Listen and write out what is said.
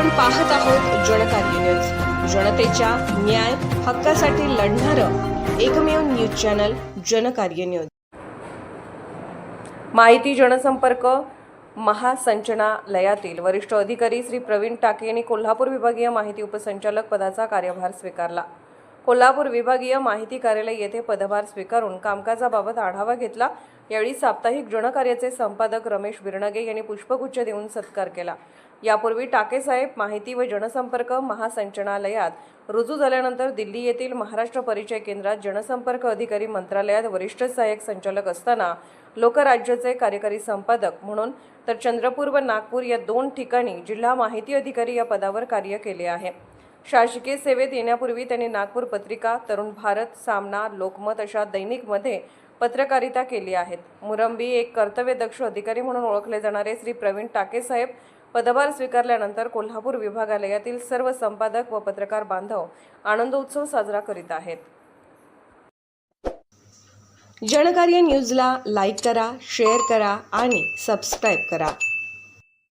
आपण पाहत आहोत जनकार्य न्यूज जनतेच्या न्याय हक्कासाठी लढणारं एकमेव न्यूज चॅनल जनकार्य न्यूज माहिती जनसंपर्क महासंचनालयातील वरिष्ठ अधिकारी श्री प्रवीण टाके यांनी कोल्हापूर विभागीय माहिती उपसंचालक पदाचा कार्यभार स्वीकारला. कोल्हापूर विभागीय माहिती कार्यालय येथे पदभार स्वीकारून कामकाजाबाबत आढावा घेतला. यावेळी साप्ताहिक जनकार्याचे संपादक रमेश बिरणगे यांनी पुष्पगुच्छ देऊन सत्कार केला. यापूर्वी टाकेसाहेब माहिती व जनसंपर्क महासंचनालयात रुजू झाल्यानंतर दिल्ली येथील महाराष्ट्र परिचय केंद्रात जनसंपर्क अधिकारी मंत्रालयात वरिष्ठ सहाय्यक संचालक असताना लोकराज्याचे कार्यकारी संपादक म्हणून तर चंद्रपूर व नागपूर या दोन ठिकाणी जिल्हा माहिती अधिकारी या पदावर कार्य केले आहे. शासकीय सेवेत येण्यापूर्वी त्यांनी नागपूर पत्रिका तरुण भारत सामना लोकमत अशा दैनिकमध्ये पत्रकारिता केली आहेत. मुरंबी एक कर्तव्यदक्ष अधिकारी म्हणून ओळखले जाणारे श्री प्रवीण टाकेसाहेब पदभार स्वीकारल्यानंतर कोल्हापूर विभागालयातील सर्व संपादक व पत्रकार बांधव आनंदोत्सव साजरा करीत आहेत. जनकार्य न्यूजला लाईक करा शेअर करा आणि सबस्क्राईब करा.